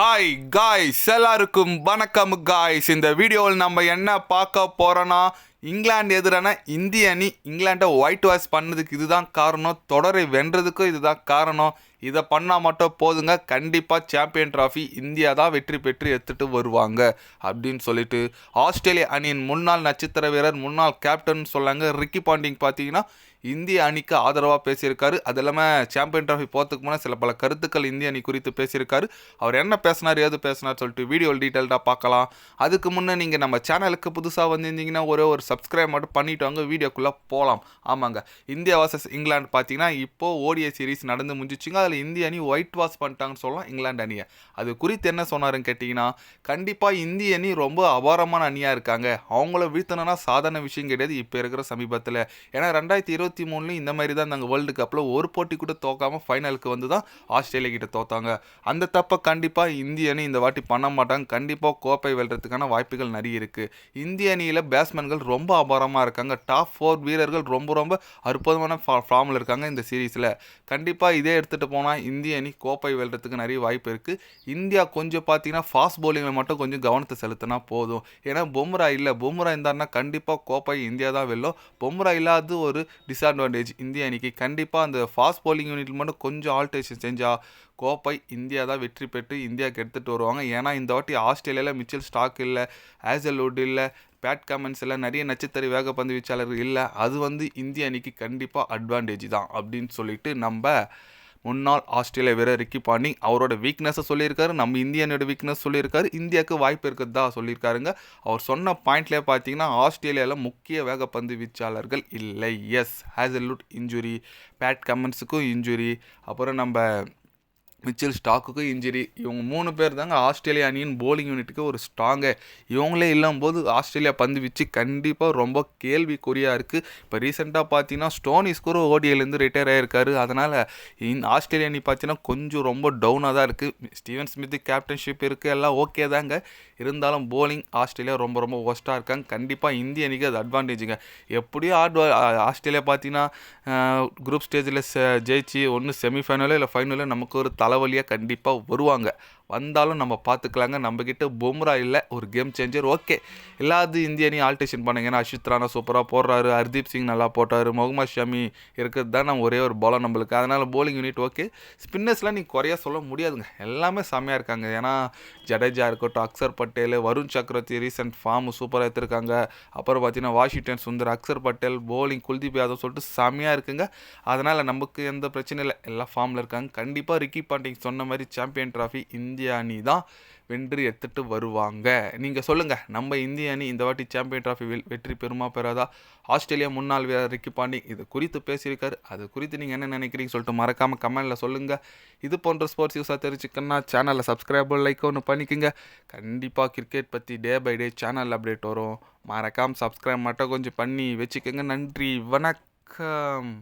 Hi guys எல்லாருக்கும் வணக்கம் guys இந்த வீடியோவில் நம்ம என்ன பார்க்க போகிறோன்னா இங்கிலாந்து எதிரான இந்திய அணி இங்கிலாண்டை ஒயிட் வாஷ் பண்ணதுக்கு இதுதான் காரணம். தொடரை வென்றதுக்கும் இதுதான் காரணம். இதை பண்ணால் மட்டும் போதுங்க. கண்டிப்பாக சாம்பியன் ட்ராஃபி இந்தியா தான் வெற்றி பெற்று எடுத்துகிட்டு வருவாங்க. அப்படின்னு சொல்லிட்டு ஆஸ்திரேலிய அணியின் முன்னாள் நட்சத்திர வீரர் முன்னாள் கேப்டன் சொல்லாங்க. ரிக்கி பாண்டிங் பார்த்தீங்கன்னா இந்திய அணிக்கு ஆதரவாக பேசியிருக்காரு. அது இல்லாமல் சாம்பியன் ட்ராஃபி போகிறதுக்கு முன்னே சில பல கருத்துக்கள் இந்திய அணி குறித்து பேசியிருக்காரு. அவர் என்ன பேசினார் ஏது பேசினார் சொல்லிட்டு வீடியோ டீட்டெயில்டாக பார்க்கலாம். அதுக்கு முன்னே நீங்கள் நம்ம சேனலுக்கு புதுசாக வந்திருந்தீங்கன்னா ஒரே ஒரு சப்ஸ்கிரைப் மட்டும் பண்ணிவிட்டு வாங்க. வீடியோக்குள்ளே போகலாம் ஆமாங்க. இந்தியா வர்சஸ் இங்கிலாந்து பார்த்தீங்கன்னா இப்போது ஓடிஐ சீரிஸ் நடந்து முடிஞ்சிச்சுங்க. அதில் இந்திய அணி ஒயிட் வாஷ் பண்ணிட்டாங்கன்னு சொல்லலாம் இங்கிலாந்து அணியை. அது குறித்து என்ன சொன்னாருன்னு கேட்டிங்கன்னா கண்டிப்பாக இந்திய அணி ரொம்ப அபாரமான அணியாக இருக்காங்க. அவங்கள வீழ்த்தணும்னா சாதாரண விஷயம் கிடையாது இப்போ இருக்கிற சமீபத்தில். ஏன்னா ரெண்டாயிரத்தி இருபத்தி மூணுலையும் இந்த மாதிரி தான் நாங்கள் வேர்ல்டு கப்பில் ஒரு போட்டி கூட தோக்காமல் ஃபைனலுக்கு வந்து தான் ஆஸ்திரேலியா கிட்ட தோத்தாங்க. அந்த தப்பை கண்டிப்பாக இந்திய அணி இந்த வாட்டி பண்ண மாட்டாங்க. கண்டிப்பாக கோப்பை வெல்றதுக்கான வாய்ப்புகள் நிறைய இருக்குது இந்திய அணியில் பேட்ஸ்மேன்கள் ரொம்ப அபாரமாக இருக்காங்க. டாப் ஃபோர் வீரர்கள் ரொம்ப ரொம்ப அற்புதமான ஃபார்மில் இருக்காங்க இந்த சீரீஸில் கண்டிப்பாக இதே எடுத்துகிட்டு போனால் இந்திய அணி கோப்பை வெல்றதுக்கு நிறைய வாய்ப்பு இருக்குது இந்தியா கொஞ்சம் பார்த்தீங்கன்னா ஃபாஸ்ட் பவுலிங்கில் மட்டும் கொஞ்சம் கவனத்தை செலுத்தினா போதும். ஏன்னா பொம்ரா இல்லை. பொம்ரா இருந்தாருன்னா கண்டிப்பாக கோப்பை இந்தியா தான் வெல்லும். பொம்ரா இல்லாத ஒரு டிஸ்அட்வான்டேஜ் இந்திய அணிக்கு. கண்டிப்பாக அந்த ஃபாஸ்ட் பவுலிங் யூனிட் மட்டும் கொஞ்சம் ஆல்ட்ரேஷன் செஞ்சால் கோப்பை இந்தியா தான் வெற்றி பெற்று இந்தியாவுக்கு எடுத்துகிட்டு வருவாங்க. ஏன்னா இந்த வாட்டி ஆஸ்திரேலியாவில் மிச்சல் ஸ்டாக் இல்லை ஆசல்வுட் இல்லை பேட் கமெண்ட்ஸ் எல்லாம் நிறைய நட்சத்திர வேகப்பந்து வீச்சாளர்கள் இல்லை. அது வந்து இந்திய அணிக்கு கண்டிப்பாக அட்வான்டேஜ் தான் அப்படின்னு சொல்லிட்டு நம்ம முன்னாள் ஆஸ்திரேலியா வீரர் ரிக்கி பாண்டிங் அவரோட வீக்னஸை சொல்லியிருக்காரு. நம்ம இந்தியனோட வீக்னஸ் சொல்லியிருக்காரு. இந்தியாவுக்கு வாய்ப்பு இருக்கிறதா சொல்லியிருக்காருங்க. அவர் சொன்ன பாயிண்ட்லேயே பார்த்தீங்கன்னா ஆஸ்திரேலியாவில் முக்கிய வேகப்பந்து வீச்சாளர்கள் இல்லை. எஸ் ஹேசல்வுட் இன்ஜுரி பேட் கமெண்ட்ஸுக்கும் இன்ஜுரி அப்புறம் நம்ம மிச்சல் ஸ்டாக்குக்கும் இன்ஜுரி. இவங்க மூணு பேர் தாங்க ஆஸ்திரேலியா அணியின் போலிங் யூனிட்டுக்கு ஒரு ஸ்ட்ராங்கு இவங்களே இல்லாம்போது ஆஸ்திரேலியா பந்து வச்சு கண்டிப்பாக ரொம்ப கேள்விக்குறியாக இருக்குது இப்போ ரீசெண்டாக பார்த்தீங்கன்னா ஸ்டோனிஸ் கூட ஓடியிலேருந்து ரிட்டையர் ஆகிருக்காரு அதனால் இன் ஆஸ்திரேலியா அணி பார்த்தீங்கன்னா கொஞ்சம் ரொம்ப டவுனாக தான் இருக்குது ஸ்டீவன் ஸ்மித் கேப்டன்ஷிப் இருக்குது எல்லாம் ஓகே தாங்க. இருந்தாலும் போலிங் ஆஸ்திரேலியா ரொம்ப ரொம்ப ஒஸ்ட்டாக இருக்காங்க. கண்டிப்பாக இந்திய அணிக்கு அது அட்வான்டேஜுங்க எப்படியும் ஆட் ஆஸ்திரேலியா பார்த்தீங்கன்னா குரூப் ஸ்டேஜில் ஜெயிச்சு ஒன்று செமிஃபைனலோ இல்லை ஃபைனலோ நமக்கு ஒரு தலைவலியாக கண்டிப்பாக வருவாங்க. வந்தாலும் நம்ம பார்த்துக்கலாங்க. நம்மக்கிட்ட பொம்ரா இல்லை ஒரு கேம் சேஞ்சர் ஓகே எல்லாத்து இந்திய ஆல்டேஷன் பண்ணுங்க ஏன்னா அஷித் ராணா சூப்பராக போடுறாரு. ஹர்தீப் சிங் நல்லா போட்டார். முகமது ஷமி இருக்கிறது தான் நம்ம ஒரே ஒரு பாலம் நம்மளுக்கு. அதனால் போலிங் யூனிட் ஓகே ஸ்பின்னர்ஸ்லாம் நீங்கள் குறையா சொல்ல முடியாதுங்க. எல்லாமே செம்மையாக இருக்காங்க. ஏன்னா ஜடேஜா இருக்கட்டும் அக்சர் பட்டேல் வருண் சக்கரவர்த்தி ரீசெண்ட் ஃபார்ம் சூப்பராக எடுத்திருக்காங்க. அப்புறம் பார்த்தீங்கன்னா வாஷிங்டன் சுந்தர் அக்சர் பட்டேல் போலிங் குல்தீப் யாதவ் சொல்லிட்டு செம்மையாக இருக்குங்க. அதனால் நமக்கு எந்த பிரச்சனையும் இல்லை. எல்லா ஃபார்மில் இருக்காங்க. கண்டிப்பாக ரிக்கி பாண்டிங் சொன்ன மாதிரி சாம்பியன் ட்ராஃபி இந்த அணி தான் வென்று எடுத்துட்டு வருவாங்க. நீங்கள் சொல்லுங்கள் நம்ம இந்திய அணி இந்த வாட்டி சாம்பியன் ட்ராஃபி வெற்றி பெறுமா பெறாதா? ஆஸ்திரேலியா முன்னாள் வீரர் ரிக்கி பாண்டி இது குறித்து பேசியிருக்காரு. அது குறித்து நீங்கள் என்ன நினைக்கிறீங்க சொல்லிட்டு மறக்காமல் கமெண்டில் சொல்லுங்கள் இது போன்ற ஸ்போர்ட்ஸ் யூஸாக தெரிஞ்சுக்கணும்னா சேனலில் சப்ஸ்கிரைபர் லைக் ஒன்று பண்ணிக்கோங்க. கண்டிப்பாக கிரிக்கெட் பற்றி day by day channel update வரும். மறக்காமல் சப்ஸ்கிரைப் மட்டும் கொஞ்சம் பண்ணி வச்சுக்கோங்க. நன்றி வணக்கம்.